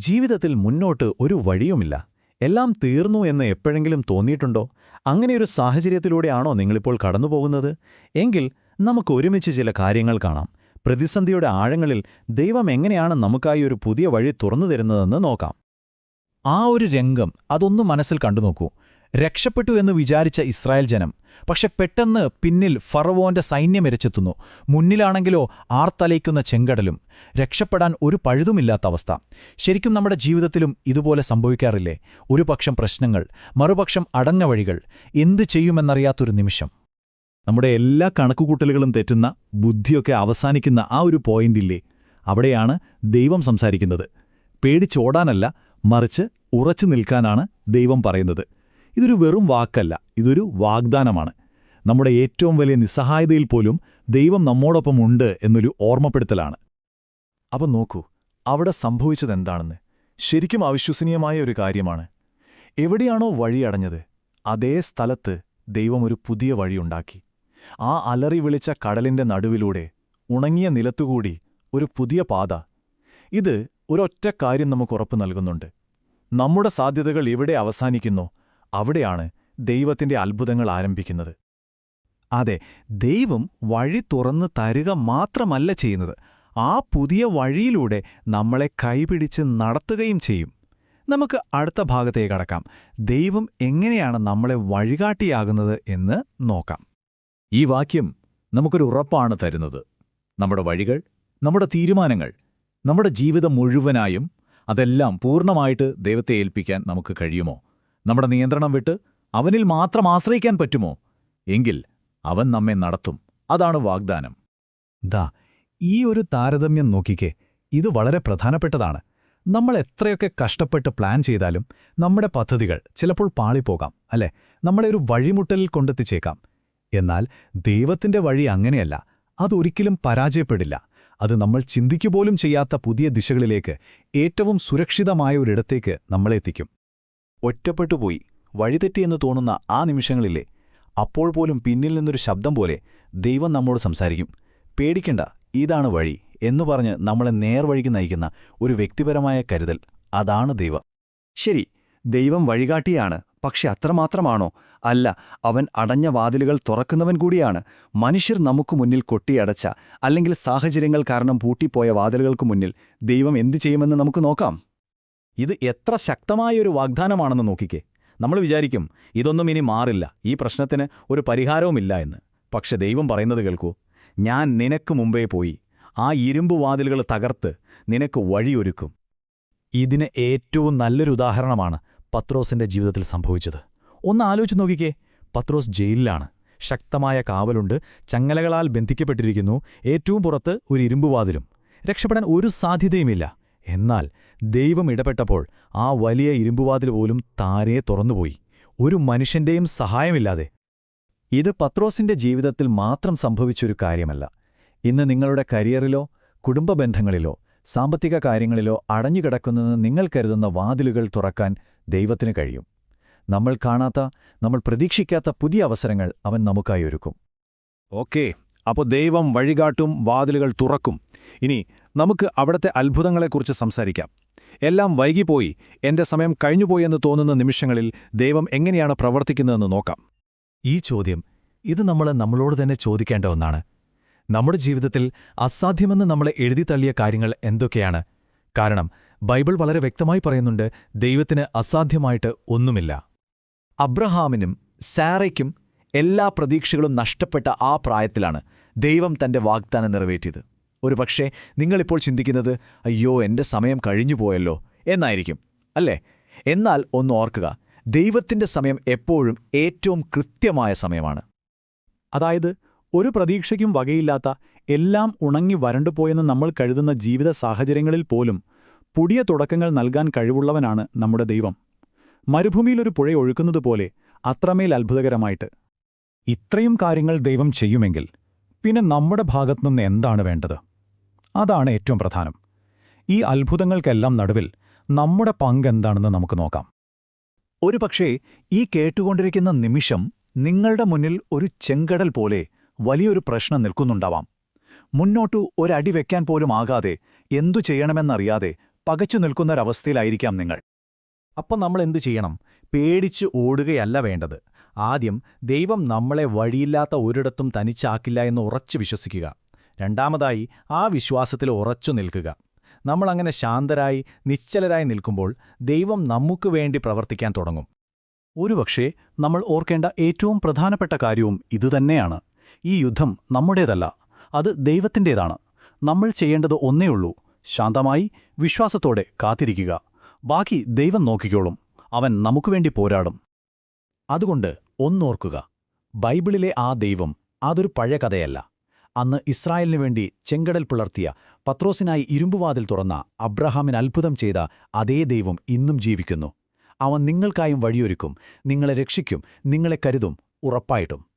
ജീവിതത്തിൽ മുന്നോട്ട് ഒരു വഴിയുമില്ല. എല്ലാം തീർന്നു എന്ന് എപ്പോഴെങ്കിലും തോന്നിയിട്ടുണ്ടോ? അങ്ങനെയൊരു സാഹചര്യത്തിലൂടെയാണോ നിങ്ങളിപ്പോൾ കടന്നുപോകുന്നത്? എങ്കിൽ നമുക്ക് ഒരുമിച്ച് ചില കാര്യങ്ങൾ കാണാം. പ്രതിസന്ധിയുടെ ആഴങ്ങളിൽ ദൈവം എങ്ങനെയാണ് നമുക്കായി ഒരു പുതിയ വഴി തുറന്നു തരുന്നതെന്ന് നോക്കാം. ആ ഒരു രംഗം അതൊന്നു മനസ്സിൽ കണ്ടുനോക്കൂ. രക്ഷപ്പെട്ടു എന്ന് വിചാരിച്ച ഇസ്രായേൽ ജനം. പക്ഷെ പെട്ടെന്ന് പിന്നിൽ ഫറവോന്റെ സൈന്യമിരച്ചെത്തുന്നു മുന്നിലാണെങ്കിലോ ആർത്തലയ്ക്കുന്ന ചെങ്കടലും. രക്ഷപ്പെടാൻ ഒരു പഴുതുമില്ലാത്ത അവസ്ഥ. ശരിക്കും നമ്മുടെ ജീവിതത്തിലും ഇതുപോലെ സംഭവിക്കാറില്ലേ? ഒരു പക്ഷം പ്രശ്നങ്ങൾ മറുപക്ഷം അടഞ്ഞ വഴികൾ. എന്തു ചെയ്യുമെന്നറിയാത്തൊരു നിമിഷം. നമ്മുടെ എല്ലാ കണക്കുകൂട്ടലുകളും തെറ്റുന്ന ബുദ്ധിയൊക്കെ അവസാനിക്കുന്ന ആ ഒരു പോയിന്റില്ലേ? അവിടെയാണ് ദൈവം സംസാരിക്കുന്നത്. പേടിച്ചോടാനല്ല മറിച്ച് ഉറച്ചു നിൽക്കാനാണ് ദൈവം പറയുന്നത്. ഇതൊരു വെറും വാക്കല്ല ഇതൊരു വാഗ്ദാനമാണ്. നമ്മുടെ ഏറ്റവും വലിയ നിസ്സഹായതയിൽ പോലും ദൈവം നമ്മോടൊപ്പം ഉണ്ട് എന്നൊരു ഓർമ്മപ്പെടുത്തലാണ്. അപ്പൊ നോക്കൂ അവിടെ സംഭവിച്ചതെന്താണെന്ന്. ശരിക്കും അവിശ്വസനീയമായ ഒരു കാര്യമാണ്. എവിടെയാണോ വഴിയടഞ്ഞത് അതേ സ്ഥലത്ത് ദൈവം ഒരു പുതിയ വഴിയുണ്ടാക്കി ആ അലറി വിളിച്ച കടലിന്റെ നടുവിലൂടെ ഉണങ്ങിയ നിലത്തുകൂടി ഒരു പുതിയ പാത. ഇത് ഒരൊറ്റ കാര്യം നമുക്ക് ഉറപ്പു നൽകുന്നുണ്ട്. നമ്മുടെ സാധ്യതകൾ എവിടെ അവസാനിക്കുന്നോ അവിടെയാണ് ദൈവത്തിന്റെ അത്ഭുതങ്ങൾ ആരംഭിക്കുന്നത്. അതെ ദൈവം വഴി തുറന്നു തരുക മാത്രമല്ല ചെയ്യുന്നത്. ആ പുതിയ വഴിയിലൂടെ നമ്മളെ കൈപിടിച്ച് നടത്തുകയും ചെയ്യും. നമുക്ക് അടുത്ത ഭാഗത്തേക്ക് കടക്കാം. ദൈവം എങ്ങനെയാണ് നമ്മളെ വഴികാട്ടിയാകുന്നത് എന്ന് നോക്കാം. ഈ വാക്യം നമുക്കൊരു ഉറപ്പാണ് തരുന്നത്. നമ്മുടെ വഴികൾ നമ്മുടെ തീരുമാനങ്ങൾ നമ്മുടെ ജീവിതം മുഴുവനായും അതെല്ലാം പൂർണമായിട്ട് ദൈവത്തെ ഏൽപ്പിക്കാൻ നമുക്ക് കഴിയുമോ? നമ്മുടെ നിയന്ത്രണം വിട്ട് അവനിൽ മാത്രം ആശ്രയിക്കാൻ പറ്റുമോ? എങ്കിൽ അവൻ നമ്മെ നടത്തും. അതാണ് വാഗ്ദാനം. ദാ ഈ ഒരു താരതമ്യം നോക്കിക്കേ. ഇത് വളരെ പ്രധാനപ്പെട്ടതാണ്. നമ്മൾ എത്രയൊക്കെ കഷ്ടപ്പെട്ട് പ്ലാൻ ചെയ്താലും നമ്മുടെ പദ്ധതികൾ ചിലപ്പോൾ പാളിപ്പോകാം അല്ലെ? നമ്മളെ ഒരു വഴിമുട്ടലിൽ കൊണ്ടെത്തിച്ചേക്കാം. എന്നാൽ ദൈവത്തിന്റെ വഴി അങ്ങനെയല്ല. അതൊരിക്കലും പരാജയപ്പെടില്ല. അത് നമ്മൾ ചിന്തിക്കുപോലും ചെയ്യാത്ത പുതിയ ദിശകളിലേക്ക് ഏറ്റവും സുരക്ഷിതമായ ഒരിടത്തേക്ക് നമ്മളെ എത്തിക്കും. ഒറ്റപ്പെട്ടുപോയി വഴിതെറ്റിയെന്ന് തോന്നുന്ന ആ നിമിഷങ്ങളില്ലേ? അപ്പോൾ പോലും പിന്നിൽ നിന്നൊരു ശബ്ദം പോലെ ദൈവം നമ്മോട് സംസാരിക്കും. പേടിക്കണ്ട ഇതാണ് വഴി എന്നു പറഞ്ഞ് നമ്മളെ നേർവഴിക്ക് നയിക്കുന്ന ഒരു വ്യക്തിപരമായ കരുതൽ. അതാണ് ദൈവം. ശരി ദൈവം വഴികാട്ടിയാണ് പക്ഷെ അത്രമാത്രമാണോ? അല്ല അവൻ അടഞ്ഞ വാതിലുകൾ തുറക്കുന്നവൻ കൂടിയാണ്. മനുഷ്യർ നമുക്ക് മുന്നിൽ കൊട്ടിയടച്ച അല്ലെങ്കിൽ സാഹചര്യങ്ങൾ കാരണം പൂട്ടിപ്പോയ വാതിലുകൾക്ക് മുന്നിൽ ദൈവം എന്തു ചെയ്യുമെന്ന് നമുക്ക് നോക്കാം? ഇത് എത്ര ശക്തമായ ഒരു വാഗ്ദാനമാണെന്ന് നോക്കിക്കേ. നമ്മൾ വിചാരിക്കും ഇതൊന്നും ഇനി മാറില്ല. ഈ പ്രശ്നത്തിന് ഒരു പരിഹാരവുമില്ല എന്ന്. പക്ഷെ ദൈവം പറയുന്നത് കേൾക്കൂ. ഞാൻ നിനക്ക് മുമ്പേ പോയി. ആ ഇരുമ്പ് വാതിലുകൾ തകർത്ത് നിനക്ക് വഴിയൊരുക്കും. ഇതിന് ഏറ്റവും നല്ലൊരു ഉദാഹരണമാണ് പത്രോസിന്റെ ജീവിതത്തിൽ സംഭവിച്ചത്. ഒന്ന് ആലോചിച്ച് നോക്കിക്കേ. പത്രോസ് ജയിലിലാണ്. ശക്തമായ കാവലുണ്ട്. ചങ്ങലകളാൽ ബന്ധിക്കപ്പെട്ടിരിക്കുന്നു. ഏറ്റവും പുറത്ത് ഒരു ഇരുമ്പുവാതിലും രക്ഷപ്പെടാൻ ഒരു സാധ്യതയുമില്ല. എന്നാൽ ദൈവം ഇടപെട്ടപ്പോൾ ആ വലിയ ഇരുമ്പുവാതിൽ പോലും താരേ തുറന്നുപോയി. ഒരു മനുഷ്യന്റെയും സഹായമില്ലാതെ. ഇത് പത്രോസിന്റെ ജീവിതത്തിൽ മാത്രം സംഭവിച്ചൊരു കാര്യമല്ല. ഇന്ന് നിങ്ങളുടെ കരിയറിലോ കുടുംബ ബന്ധങ്ങളിലോ സാമ്പത്തിക കാര്യങ്ങളിലോ അടഞ്ഞുകിടക്കുന്നെന്ന് നിങ്ങൾ കരുതുന്ന വാതിലുകൾ തുറക്കാൻ ദൈവത്തിന് കഴിയും. നമ്മൾ കാണാത്ത നമ്മൾ പ്രതീക്ഷിക്കാത്ത പുതിയ അവസരങ്ങൾ അവൻ നമുക്കായി ഒരുക്കും. ഓക്കേ അപ്പോൾ ദൈവം വഴികാട്ടും വാതിലുകൾ തുറക്കും. ഇനി നമുക്ക് അവിടത്തെ അത്ഭുതങ്ങളെക്കുറിച്ച് സംസാരിക്കാം. എല്ലാം വൈകിപ്പോയി എന്റെ സമയം കഴിഞ്ഞുപോയെന്ന് തോന്നുന്ന നിമിഷങ്ങളിൽ ദൈവം എങ്ങനെയാണ് പ്രവർത്തിക്കുന്നതെന്ന് നോക്കാം. ഈ ചോദ്യം ഇത് നമ്മൾ നമ്മളോട് തന്നെ ചോദിക്കേണ്ട ഒന്നാണ്. നമ്മുടെ ജീവിതത്തിൽ അസാധ്യമെന്ന് നമ്മളെ എഴുതി തള്ളിയ കാര്യങ്ങൾ എന്തൊക്കെയാണ്? കാരണം ബൈബിൾ വളരെ വ്യക്തമായി പറയുന്നുണ്ട് ദൈവത്തിന് അസാധ്യമായിട്ട് ഒന്നുമില്ല. അബ്രഹാമിനും സാറയ്ക്കും എല്ലാ പ്രതീക്ഷകളും നഷ്ടപ്പെട്ട ആ പ്രായത്തിലാണ് ദൈവം തന്റെ വാഗ്ദാനം നിറവേറ്റിയത്. ഒരുപക്ഷെ നിങ്ങളിപ്പോൾ ചിന്തിക്കുന്നത് അയ്യോ എന്റെ സമയം കഴിഞ്ഞു പോയല്ലോ എന്നായിരിക്കും അല്ലേ? എന്നാൽ ഒന്ന് ഓർക്കുക ദൈവത്തിന്റെ സമയം എപ്പോഴും ഏറ്റവും കൃത്യമായ സമയമാണ്. അതായത് ഒരു പ്രതീക്ഷയ്ക്കും വകയില്ലാത്ത എല്ലാം ഉണങ്ങി വരണ്ടുപോയെന്ന് നമ്മൾ കഴുതുന്ന ജീവിത സാഹചര്യങ്ങളിൽ പോലും പുതിയ തുടക്കങ്ങൾ നൽകാൻ കഴിവുള്ളവനാണ് നമ്മുടെ ദൈവം. മരുഭൂമിയിലൊരു പുഴ ഒഴുക്കുന്നതുപോലെ അത്രമേൽ അത്ഭുതകരമായിട്ട്. ഇത്രയും കാര്യങ്ങൾ ദൈവം ചെയ്യുമെങ്കിൽ പിന്നെ നമ്മുടെ ഭാഗത്തുനിന്ന് എന്താണ് വേണ്ടത്? അതാണ് ഏറ്റവും പ്രധാനം. ഈ അത്ഭുതങ്ങൾക്കെല്ലാം നടുവിൽ നമ്മുടെ പങ്കെന്താണെന്ന് നമുക്ക് നോക്കാം. ഒരുപക്ഷേ ഈ കേട്ടുകൊണ്ടിരിക്കുന്ന നിമിഷം നിങ്ങളുടെ മുന്നിൽ ഒരു ചെങ്കടൽ പോലെ വലിയൊരു പ്രശ്നം നിൽക്കുന്നുണ്ടാവാം. മുന്നോട്ടു ഒരടി വെക്കാൻ പോലും ആകാതെ എന്തു ചെയ്യണമെന്നറിയാതെ പകച്ചു നിൽക്കുന്നൊരവസ്ഥയിലായിരിക്കാം നിങ്ങൾ. അപ്പം നമ്മൾ എന്തു ചെയ്യണം? പേടിച്ച് ഓടുകയല്ല വേണ്ടത്. ആദ്യം ദൈവം നമ്മളെ വഴിയില്ലാത്ത ഒരിടത്തും തനിച്ചാക്കില്ല എന്ന് ഉറച്ചു വിശ്വസിക്കുക. രണ്ടാമതായി ആ വിശ്വാസത്തിൽ ഉറച്ചു നിൽക്കുക. നമ്മളങ്ങനെ ശാന്തരായി നിശ്ചലരായി നിൽക്കുമ്പോൾ ദൈവം നമുക്ക് വേണ്ടി പ്രവർത്തിക്കാൻ തുടങ്ങും. ഒരുപക്ഷേ നമ്മൾ ഓർക്കേണ്ട ഏറ്റവും പ്രധാനപ്പെട്ട കാര്യവും ഇതുതന്നെയാണ് ഈ യുദ്ധം നമ്മുടേതല്ല അത് ദൈവത്തിന്റേതാണ്. നമ്മൾ ചെയ്യേണ്ടത് ഒന്നേയുള്ളൂ ശാന്തമായി വിശ്വാസത്തോടെ കാത്തിരിക്കുക. ബാക്കി ദൈവം നോക്കിക്കോളും അവൻ നമുക്കുവേണ്ടി പോരാടും. അതുകൊണ്ട് ഒന്നോർക്കുക ബൈബിളിലെ ആ ദൈവം അതൊരു പഴയ കഥയല്ല. അന്ന് ഇസ്രായേലിനു വേണ്ടി ചെങ്കടൽ പുലർത്തിയ പത്രോസിനായി ഇരുമ്പുവാതിൽ തുറന്ന അബ്രഹാമിന് അത്ഭുതം ചെയ്ത അതേ ദൈവം ഇന്നും ജീവിക്കുന്നു. അവൻ നിങ്ങൾക്കായും വഴിയൊരുക്കും നിങ്ങളെ രക്ഷിക്കും നിങ്ങളെ കരുതും ഉറപ്പായിട്ടും.